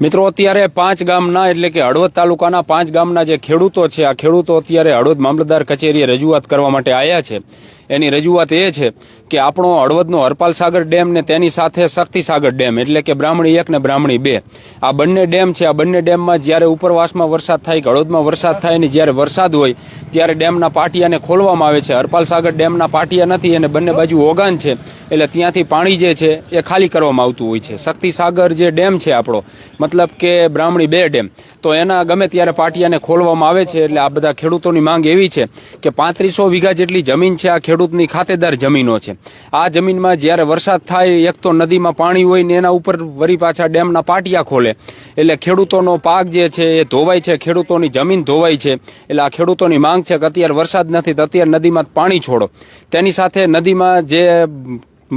મિત્રો, અત્યારે પાંચ ગામના, એટલે કે હળવદ તાલુકાના પાંચ ગામના જે ખેડૂતો છે, આ ખેડૂતો અત્યારે હળવદ મામલતદાર કચેરીએ રજૂઆત કરવા માટે આવ્યા છે. એની રજૂઆત એ છે કે આપણો હળવદનો હરપાલ સાગર ડેમ ને તેની સાથે શક્તિ સાગર ડેમ એટલે કે બ્રાહ્મણી એક ને બ્રાહ્મણી બે. આ બંને ડેમ છે, આ બંને ડેમમાં જ્યારે ઉપરવાસમાં વરસાદ થાય, કે હળવદમાં વરસાદ થાય ને જ્યારે વરસાદ હોય, ત્યારે ડેમના પાટિયાને ખોલવામાં આવે છે. હરપાલ સાગર ડેમના પાટિયા નથી અને બંને બાજુ ઓગાન છે, એટલે ત્યાંથી પાણી જે છે એ ખાલી કરવામાં આવતું હોય છે. શક્તિ સાગર જે ડેમ છે આપણો, મતલબ કે બ્રાહ્મણી બે ડેમ, તો એના ગમે ત્યારે પાટિયાને ખોલવામાં આવે છે, એટલે આ બધા ખેડૂતોની માંગ એવી છે કે પાંત્રીસો વીઘા જેટલી જમીન છે આ ખેડૂતની ખાતેદાર જમીનો છે. આ જમીનમાં જ્યારે વરસાદ થાય, એક તો નદીમાં પાણી હોય ને એના ઉપર વરી પાછા ડેમના પાટિયા ખોલે. એટલે ખેડૂતોનો પાક જે છે એ ધોવાય છે, ખેડૂતોની જમીન ધોવાય છે. એટલે આ ખેડૂતોની માંગ છે કે અત્યારે વરસાદ નથી તો અત્યારે નદીમાં પાણી છોડો. તેની સાથે નદીમાં જે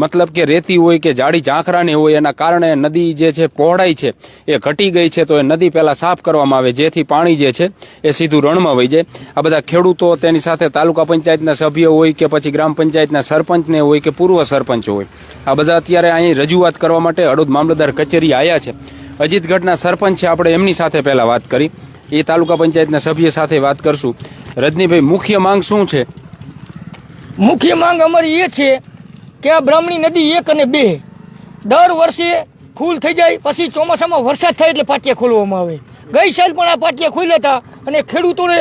મતલબ કે રેતી હોય કે જાડી ઝાંખરાની હોય, એના કારણે નદી જે છે પહોળાઈ છે, એ ઘટી ગઈ છે, તો એ નદી પહેલાં સાફ કરવામાં આવે, જેથી પાણી જે છે એ સીધું રણમાં વહી જાય. આ બધા ખેડૂતો તેની સાથે તાલુકા પંચાયતના સભ્યો હોય કે પછી ગ્રામ પંચાયતના સરપંચને હોય કે પૂર્વ સરપંચ હોય. આ બધા અત્યારે અહીં રજૂઆત કરવા માટે હળવદ મામલતદાર કચેરી આવ્યા છે. અજીતગઢના સરપંચ છે, આપણે એમની સાથે પહેલાં વાત કરી. એ તાલુકા પંચાયતના સભ્ય સાથે વાત કરશું. રજનીભાઈ, મુખ્ય માંગ શું છે? મુખ્ય માંગ અમારી એ છે કે આ બ્રાહ્મણી નદી એક અને બે. દર વર્ષે ફૂલ થઈ જાય, પછી ચોમાસામાં વરસાદ થાય એટલે પાટિયા ખોલવામાં આવે. ગઈ સાલ પણ આ પાટિયા ખોલ્યા હતા અને ખેડૂતોને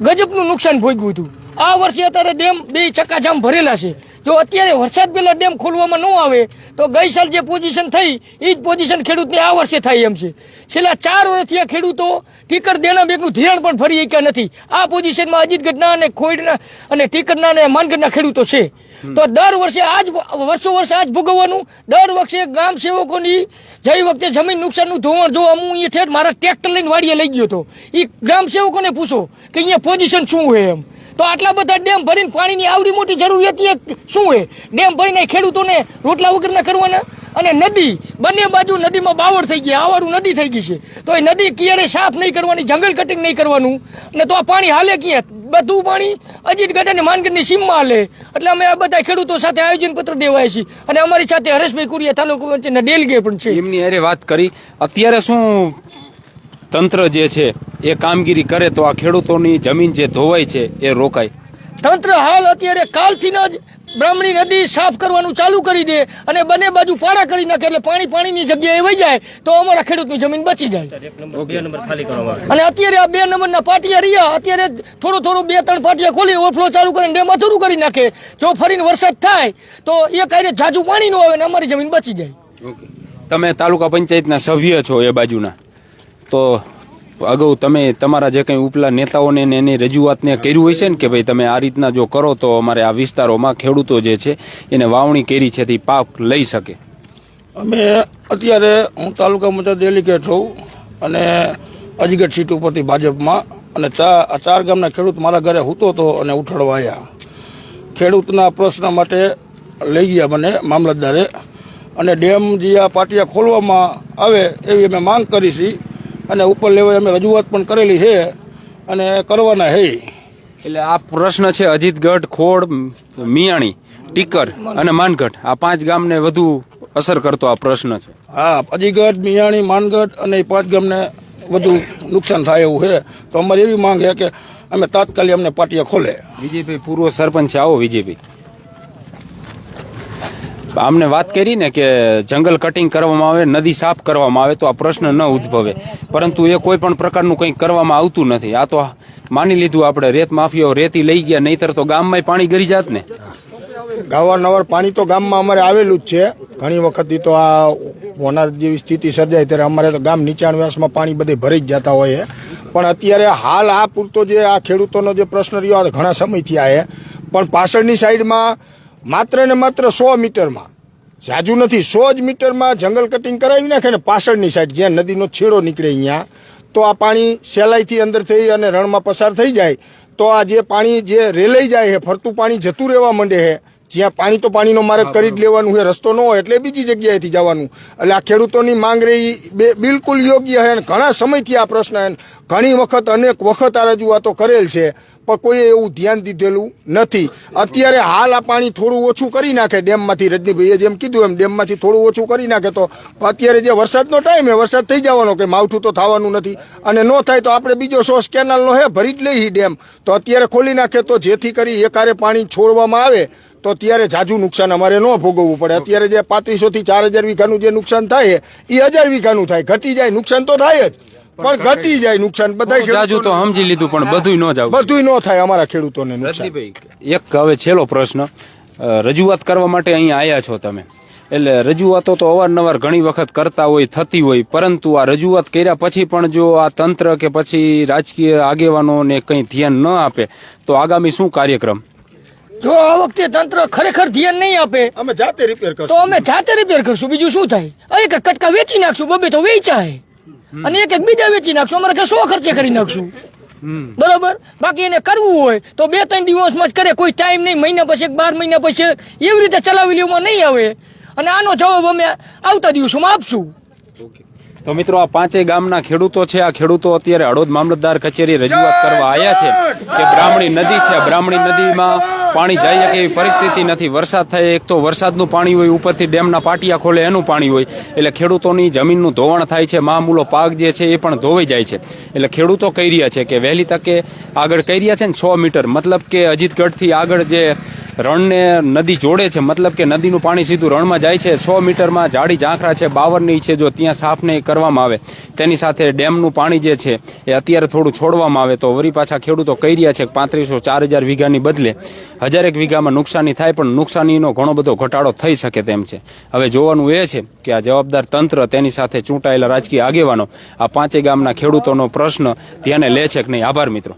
ગજબનું નુકસાન ભોગવ્યું હતું. આ વર્ષે અત્યારે ડેમ બે ચક્કાજામ ભરેલા છે. જો અત્યારે વરસાદ પહેલાં ડેમ ખોલવામાં ન આવે, તો ગઈ સાલ જે પોઝિશન થઈ એ જ પોઝિશન ખેડૂતને આ વર્ષે થાય એમ છે. છેલ્લા ચાર વર્ષથી આ ખેડૂતો ટીકર દેણા બેગનું ધિરાણ પણ ફરી શક્યા નથી. આ પોઝિશનમાં અજીતગઢના અને ખોઈડના અને ટીકરના અને માનગઢના ખેડૂતો છે. તો દર વર્ષે આજ વર્ષો વર્ષે આજ ભોગવવાનું. દર વર્ષે ગામ સેવકોની જઈ વખતે જમીન નુકસાનનું ધોવાણ જો હું અહીંયા ઠેઠ મારા ટ્રેક્ટર લઈને વાડીએ લઈ ગયો હતો. એ ગ્રામ સેવકોને પૂછો કે અહીંયા પોઝિશન શું હોય એમ. તો આટલા બધા ડેમ ભરીને પાણીની આવડી મોટી જરૂરિયાત શું હોય ડેમ ભરીને ખેડૂતોને રોટલા વગરના કરવાના? અને નદી, બંને બાજુ નદીમાં બાવળ થઈ ગઈ આવારું નદી થઈ ગઈ છે. તો એ નદી ક્યારે સાફ નહીં કરવાની, જંગલ કટિંગ નહીં કરવાનું. અને તો આ પાણી હાલે ક્યાં? બધું પાણી અજીતગઢ અને માનગઢની સીમમાં લે એટલે અમે આ બધા ખેડૂતો સાથે આયોજન પત્ર દેવાય છે. અને અમારી સાથે હરેશભાઈ કુરિયા તાલુકો વચ્ચેના ડેલગે પણ છે. એમની અરે વાત કરી. અત્યારે શું તંત્ર જે છે એ કામગીરી કરે તો આ ખેડૂતોની જમીન જે ધોવાય છે એ રોકાય. તંત્ર હાલ અત્યારે કાલથી જ બ્રાહ્મણી નદી સાફ કરવાનું ચાલુ કરી દે અને બંને બાજુ પાડા કરી નાખે એટલે પાણી પાણીની જગ્યાએ વહી જાય તો અમારા ખેડૂતની જમીન બચી જાય. અને અત્યારે આ બે નંબરના પાટિયા રહ્યા અત્યારે થોડું થોડું બે ત્રણ પાટિયા ખોલી ઓવરફ્લો ચાલુ કરીને ડેમ અધૂરું કરી નાખે. જો ફરીને વરસાદ થાય તો એ કાંઈ જાજુ પાણી ન આવે ને અમારી જમીન બચી જાય. તમે તાલુકા પંચાયતના સભ્ય છો એ બાજુના. તો અગાઉ તમે તમારા જે કંઈ ઉપલા નેતાઓને એની રજૂઆતને કર્યું હોય છે ને કે ભાઈ તમે આ રીતના જો કરો તો અમારે આ વિસ્તારોમાં ખેડૂતો જે છે એને વાવણી કરી છે તે પાક લઈ શકે? અમે અત્યારે હું તાલુકા મથક ડેલિગેટ છું અને અજગઢ સીટ ઉપરથી ભાજપમાં અને ચા ચાર ગામના ખેડૂત મારા ઘરે હૂતો હતો અને ઉઠાડવા આવ્યા ખેડૂતના પ્રશ્ન માટે લઈ ગયા મને મામલતદારે અને ડેમ જે આ પાટિયા ખોલવામાં આવે એવી અમે માંગ કરી છે. અને ઉપર લેવલે અમે રજૂઆત પણ કરેલી છે અને કરવાના છે. એટલે આ પ્રશ્ન છે અજીતગઢ ખોડ મિયાણી ટીકર અને માનગઢ. આ પાંચ ગામને વધુ અસર કરતો આ પ્રશ્ન છે. હા અજીગઢ મિયાણી માનગઢ અને પાંચ ગામને વધુ નુકસાન થાય એવું છે. તો અમારી એવી માંગ છે કે અમે તાત્કાલિક અમને પાટિયા ખોલે. વિજયભાઈ પૂર્વ સરપંચ આવો વિજયભાઈ. આમને વાત કરી ને કે જંગલ કટિંગ કરવામાં આવે, નદી સાફ કરવામાં આવે, તો આ પ્રશ્ન ન ઉદ્ભવે. પરંતુ એ કોઈ પણ પ્રકારનું કંઈક કરવામાં આવતું નથી. આ તો માની લીધું આપણે, રેત માફીઓ રેતી લઈ ગયા, નહીતર તો ગામમાં પાણી ગરી જાત ને. અવારનવાર પાણી તો ગામમાં અમારે આવેલું જ છે. ઘણી વખતથી તો આ હોનાર જેવી સ્થિતિ સર્જાય ત્યારે અમારે તો ગામ નીચાણ વ્યાસમાં પાણી બધે ભરી જ જતા હોય. પણ અત્યારે હાલ આ પૂરતો જે આ ખેડૂતોનો જે પ્રશ્ન રહ્યો, આ ઘણા સમયથી આ પણ પાછળની સાઈડમાં માત્ર ને માત્ર સો મીટરમાં. જાજુ નથી સો જ મીટરમાં જંગલ કટિંગ કરાવી નાખે ને પાછળની સાઈડ જ્યાં નદીનો છેડો નીકળે અહીંયા તો આ પાણી સહેલાઈથી અંદર થઈ અને રણમાં પસાર થઈ જાય તો આ જે પાણી જે રેલાઈ જાય છે ફરતું પાણી જતું રહેવા માંડે છે જ્યાં પાણી તો પાણીનો માર્ગ કરી જ લેવાનું છે રસ્તો ન હોય એટલે બીજી જગ્યાએથી જવાનું. એટલે આ ખેડૂતોની માંગ રહી બે બિલકુલ યોગ્ય છે અને ઘણા સમયથી આ પ્રશ્ન ઘણી વખત અનેક વખત આ રજૂઆતો કરેલ છે. પણ કોઈએ એવું ધ્યાન દીધેલું નથી. અત્યારે હાલ આ પાણી થોડું ઓછું કરી નાખે ડેમમાંથી, રજનીભાઈએ જેમ કીધું એમ ડેમમાંથી થોડું ઓછું કરી નાખે તો અત્યારે જે વરસાદનો ટાઈમ એ, વરસાદ થઈ જવાનો કે માવઠું તો થવાનું નથી. અને ન થાય તો આપણે બીજો સોર્સ કેનાલનો હે ભરી જ લઈએ ડેમ. તો અત્યારે ખોલી નાખે તો જેથી કરી એકારે પાણી છોડવામાં આવે, તો ત્યારે જાજુ નુકસાન અમારે ન ભોગવવું પડે. અત્યારે જે પાંત્રીસો થી ચાર હજાર વીઘાનું જે નુકસાન થાય એ હજાર વીઘાનું થાય. ઘટી જાય, નુકસાન તો થાય જ. પણ ઘટી જાય નુકસાન બધા જાજુ તો સમજી લીધું પણ બધું ન જાવ બધું ન થાય અમારા ખેડૂતોને નુકસાન. એક હવે છેલ્લો પ્રશ્ન. રજૂઆત કરવા માટે અહીંયા આવ્યા છો તમે. એટલે રજૂઆતો તો અવારનવાર ઘણી વખત કરતા હોય થતી હોય પરંતુ આ રજૂઆત કર્યા પછી પણ જો આ તંત્ર કે પછી રાજકીય આગેવાનોને કંઈ ધ્યાન ન આપે તો આગામી શું કાર્યક્રમ? જો આ વખતે તંત્ર ખરેખર ધ્યાન નહીં આપે અમે જાતે રિપેર તો અમે જાતે રિપેર કરશું. બીજું શું થાય? અહીં એક કટકા વેચી નાખશું બબે તો વેચાય. અને એક એક બીજા વેચી નાખશું. અમારે કે સો ખર્ચે કરી નાખશું. બરોબર? બાકી એને કરવું હોય તો બે ત્રણ દિવસમાં જ કરે. કોઈ ટાઈમ નહીં. મહિના પછી બાર મહિના પછી એવી રીતે ચલાવી લેવામાં નહીં આવે. અને આનો જવાબ અમે આવતા દિવસોમાં આપશું. તો મિત્રો આ પાંચેય ગામના ખેડૂતો છે. આ ખેડૂતો અત્યારે હળોદ મામલતદાર કચેરી રજૂઆત કરવા આવ્યા છે કે બ્રાહ્મણી નદી છે. બ્રાહ્મણી નદીમાં પાણી જાય શકે એવી પરિસ્થિતિ નથી. વરસાદ થાય એક તો વરસાદનું પાણી હોય ઉપરથી ડેમના પાટિયા ખોલે એનું પાણી હોય. એટલે ખેડૂતોની જમીનનું ધોવાણ થાય છે. મામૂલો પાક જે છે એ પણ ધોવાઈ જાય છે. એટલે ખેડૂતો કહી રહ્યા છે કે વહેલી તકે આગળ કહી રહ્યા છે ને સો મીટર. મતલબ કે અજીતગઢથી આગળ જે રણને નદી જોડે છે. મતલબ કે નદીનું પાણી સીધું રણમાં જાય છે. સો મીટરમાં જાડી ઝાંખરા છે બાવરની છે જો ત્યાં સાફને કરવામાં આવે. તેની સાથે ડેમનું પાણી જે છે એ અત્યારે થોડું છોડવામાં આવે તો વરી પાછા ખેડૂતો કહી રહ્યા છે કે પાંત્રીસો ચાર હજાર વીઘાની બદલે હજારેક વીઘામાં નુકસાની થાય પણ નુકસાનીનો ઘણો બધો ઘટાડો થઈ શકે તેમ છે. હવે જોવાનું એ છે કે આ જવાબદાર તંત્ર તેની સાથે ચૂંટાયેલા રાજકીય આગેવાનો આ પાંચે ગામના ખેડૂતોનો પ્રશ્ન ધ્યાને લે છે કે નહીં? આભાર મિત્રો.